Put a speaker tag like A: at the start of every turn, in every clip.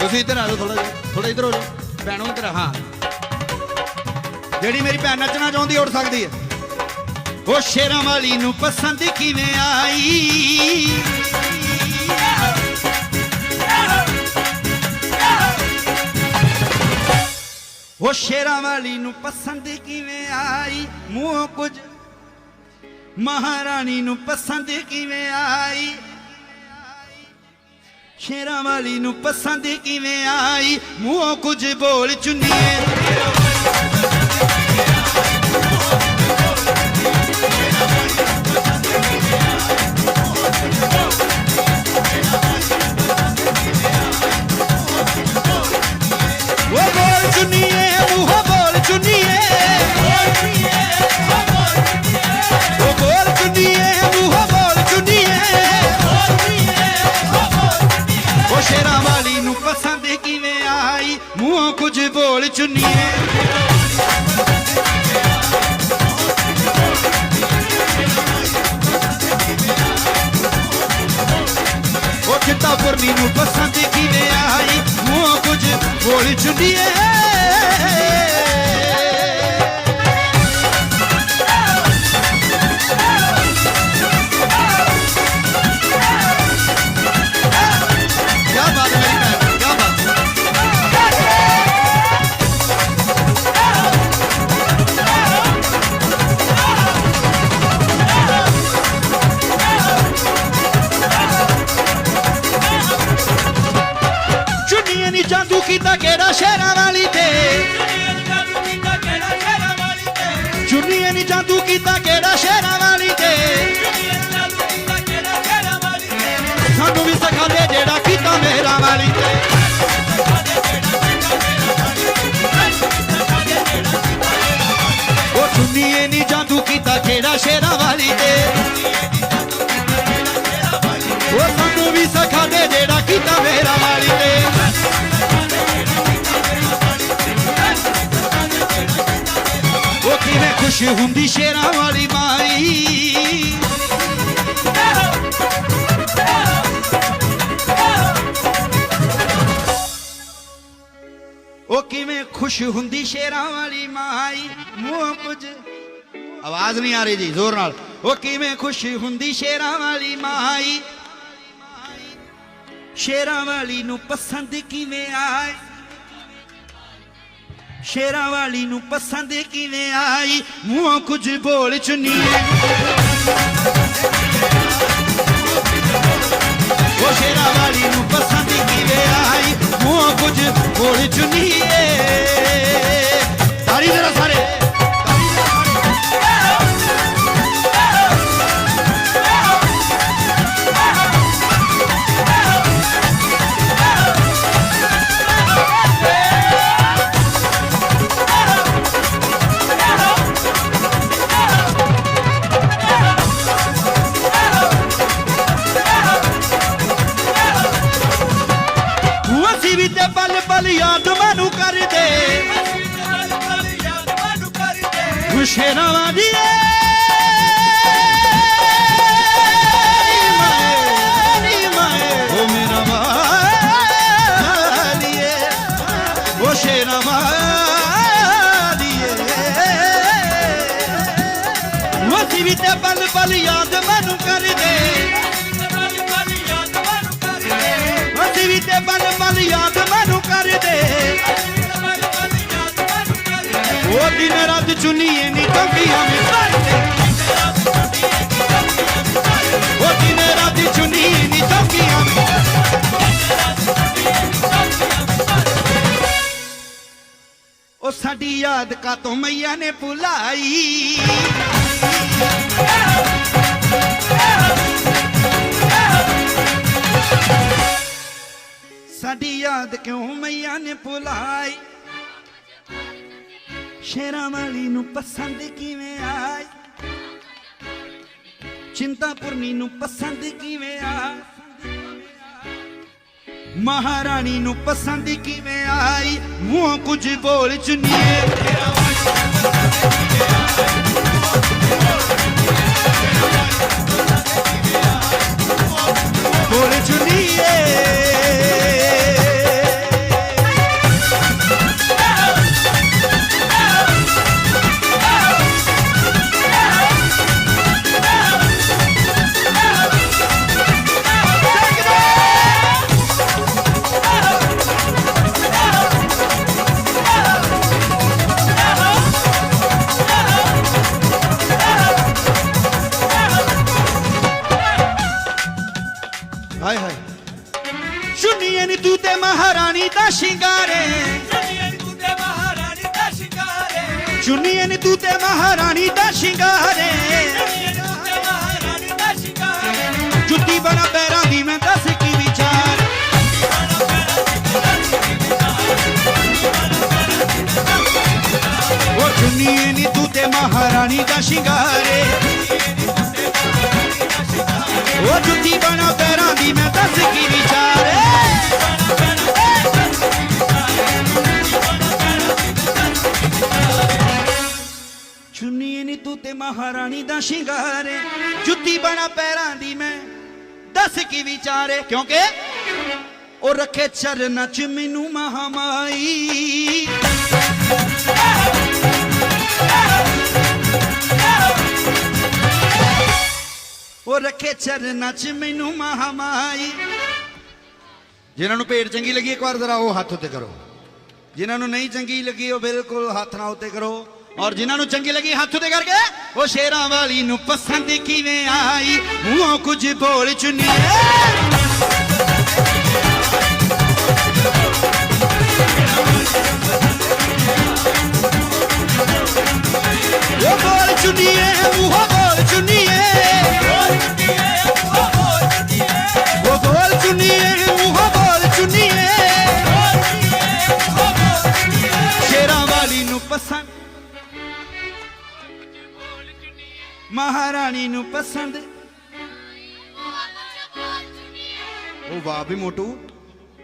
A: ਤੁਸੀਂ ਇੱਧਰ ਆ ਜਾਓ ਥੋੜਾ ਥੋੜਾ ਇੱਧਰ ਹੋ ਜਾਓ। ਭੈਣੋ ਇੱਧਰ ਹਾਂ। ਜਿਹੜੀ ਮੇਰੀ ਭੈਣ ਨੱਚਣਾ ਚਾਹੁੰਦੀ ਉੱਠ ਸਕਦੀ ਹੈ। ਉਹ ਸ਼ੇਰਾਂ ਵਾਲੀ ਨੂੰ ਪਸੰਦ ਕਿਵੇਂ ਆਈ? ਉਹ ਸ਼ੇਰਾਂ ਵਾਲੀ ਨੂੰ ਪਸੰਦ ਕਿਵੇਂ ਆਈ? ਮੂੰਹ ਕੁਝ ਮਹਾਰਾਣੀ ਨੂੰ ਪਸੰਦ ਕਿਵੇਂ ਆਈ? ਸ਼ੇਰਾਂ ਵਾਲੀ ਨੂੰ ਪਸੰਦ ਕਿਵੇਂ ਆਈ? ਮੂੰਹ ਕੁਝ ਬੋਲ ਚੁੰਨੀਏ। ਚਿੱਟਾ ਪਸੰਦ ਕਿਵੇਂ ਆਈ ਮੂੰਹ ਕੁਝ ਬੋਲ ਚੁੰਨੀਏ ਚੁੰਨੀਏ ਜਾਦੂ ਕੀਤਾ ਕਿਹੜਾ ਸ਼ਹਿਰਾਂ ਵਾਲੀ ਤੇ? ਸਾਨੂੰ ਵੀ ਸਿਖਾ ਦੇ ਜਿਹੜਾ ਕੀਤਾ ਮੇਰਾ ਵਾਲੀ ਤੇ। ਉਹ ਚੁੰਨੀਏ ਨੀ ਜਾਦੂ ਕੀਤਾ ਕਿਹੜਾ ਸ਼ੇਰਾਂ ਵਾਲੀ ਤੇ। ਖੁਸ਼ ਹੁੰਦੀ ਸ਼ੇਰਾਂ ਵਾਲੀ ਮਾਈ ਉਹ ਕਿਵੇਂ ਖੁਸ਼ ਹੁੰਦੀ ਸ਼ੇਰਾਂ ਵਾਲੀ ਮਾਈ? ਮੂੰਹ ਕੁਝ ਆਵਾਜ਼ ਨਹੀਂ ਆ ਰਹੀ ਜੀ, ਜ਼ੋਰ ਨਾਲ। ਉਹ ਕਿਵੇਂ ਖੁਸ਼ ਹੁੰਦੀ ਸ਼ੇਰਾਂ ਵਾਲੀ ਮਾਈ? ਸ਼ੇਰਾਂ ਵਾਲੀ ਨੂੰ ਪਸੰਦ ਕਿਵੇਂ ਆਏ? ਸ਼ੇਰਾਂ ਵਾਲੀ ਨੂੰ ਪਸੰਦ ਕਿਵੇਂ ਆਈ? ਮੂੰਹੋਂ ਕੁਝ ਬੋਲ ਚੁੰਨੀਏ ਉਹ ਸ਼ੇਰਾਂ ਵਾਲੀ ਨੂੰ ਪਸੰਦ ਕਿਵੇਂ ਆਈ? ਮੂੰਹੋਂ ਕੁਝ ਬੋਲ ਚੁੰਨੀਏ ਤਾੜੀ ਜਰਾ ਸਾਰੇ। ਖੁਸ਼ੇਰਾਂ ਵਾਦੀਏ ਨੀ ਮਾਏ ਵੀ ਤੇ ਪਲ ਪਲ ਯਾਦ ਮੈਨੂੰ ਕਰਦੇ। ਅਸੀਂ ਵੀ ਤੇ ਬਲ ਪਲ ਯਾਦ ਮੈਨੂੰ ਕਰਦੇ। ਉਹ ਦਿਨ ਰਾਤ ਚੁਨੀਏ ਨੀ ਟੰਗੀਆਂ ਮੇ ਕਰਦੇ ਉਹ ਦਿਨ ਰਾਤ ਚੁਨੀਏ ਨੀ ਟੰਗੀਆਂ ਉਹ ਸਾਡੀ ਯਾਦ ਕਾ ਤੋਂ ਮਈਆ ਨੇ ਭੁਲਾਈ ਸਾਡੀ ਯਾਦ ਕਿਉਂ ਮਈਆ ਨੇ ਭੁਲਾਈ ਸ਼ੇਰਾਂ ਵਾਲੀ ਨੂੰ ਪਸੰਦ ਕਿਵੇਂ ਆਈ ਚਿੰਤਾਪੁਰਨੀ ਨੂੰ ਪਸੰਦ ਕਿਵੇਂ ਆਈ ਮਹਾਰਾਣੀ ਨੂੰ ਪਸੰਦ ਕਿਵੇਂ ਆਈ ਮੂੰਹ ਕੁਝ ਬੋਲ ਚੁੰਨੀਏ ਬੋਲ ਚੁੰਨੀਏ ਮਹਾਰਾਣੀ ਦਾ ਸ਼ਿੰਗਾਰੇ
B: ਚੁੰਨੀਏ ਨੀ ਤੂੰ ਤੇ ਮਹਾਰਾਣੀ ਦਾ ਸ਼ਿੰਗਾਰੇ
A: ਤੂੰ ਤੇ ਮਹਾਰਾਣੀ ਦਾ ਸ਼ਿੰਗਾਰੇ।
B: ਚੁੰਨੀਏ ਨੀ ਤੂੰ ਤੇ ਮਹਾਰਾਣੀ ਦਾ ਸ਼ਿੰਗਾਰੇ।
A: ਜੁੱਤੀ ਬਣਾ ਪੈਰਾਂ ਦੀ ਮੈਂ ਦੱਸ ਕੀ ਵਿਚਾਰ। ਉਹ ਚੁੰਨੀਏ ਨੀ ਤੂੰ ਤੇ ਮਹਾਰਾਣੀ ਦਾ ਸ਼ਿੰਗਾਰੇ। ਉਹ ਜੁੱਤੀ ਬਣਾ ਪੈਰਾਂ ਦੀ ਮੈਂ ਦੱਸ ਕੀ ਵਿਚਾਰ। ਚੁੰਨੀਏ ਨੀ ਤੂੰ ਤੇ ਮਹਾਰਾਣੀ ਦਾ ਸ਼ਿੰਗਾਰੇ ਜੁੱਤੀ ਬਣਾ ਪੈਰਾਂ ਦੀ ਮੈਂ, ਦੱਸ ਕੀ ਵਿਚਾਰੇ ਕਿਉਂਕਿ ਉਹ ਰੱਖੇ ਚਰਨਾਂ ਚ ਮੈਨੂੰ ਮਹਾਮਾਈ। ਉਹ ਰੱਖੇ ਚਰਨਾਂ ਚ ਮੈਨੂੰ ਮਹਾਮਾਈ। ਜਿਨ੍ਹਾਂ ਨੂੰ ਭੇਡ ਚੰਗੀ ਲੱਗੀ, ਇੱਕ ਵਾਰ ਜ਼ਰਾ ਉਹ ਹੱਥ ਉੱਤੇ ਕਰੋ। ਜਿਨ੍ਹਾਂ ਨੂੰ ਨਹੀਂ ਚੰਗੀ ਲੱਗੀ, ਉਹ ਬਿਲਕੁਲ ਹੱਥ ਨਾ ਉੱਤੇ ਕਰੋ। ਔਰ ਜਿਨ੍ਹਾਂ ਨੂੰ ਚੰਗੀ ਲੱਗੀ ਹੱਥ ਤੇ ਕਰਕੇ, ਉਹ ਸ਼ੇਰਾਂ ਵਾਲੀ ਨੂੰ ਪਸੰਦ ਕਿਵੇਂ ਆਈ? ਮੂੰਹੋਂ ਕੁਝ ਬੋਲ ਚੁੰਨੀਏ ਉਹ ਬੋਲ ਚੁੰਨੀਏ। ਮਹਾਰਾਣੀ ਨੂੰ ਪਸੰਦ। ਉਹ ਵਾਹ ਵੀ ਮੋਟੂ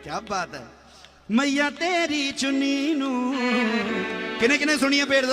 A: ਕੀ ਬਾਤ ਹੈ। ਮਈਆ ਤੇਰੀ ਚੁੰਨੀ ਨੂੰ। ਕਿਨੇ ਕਿਨੇ ਸੁਣੀਆਂ ਪੇੜ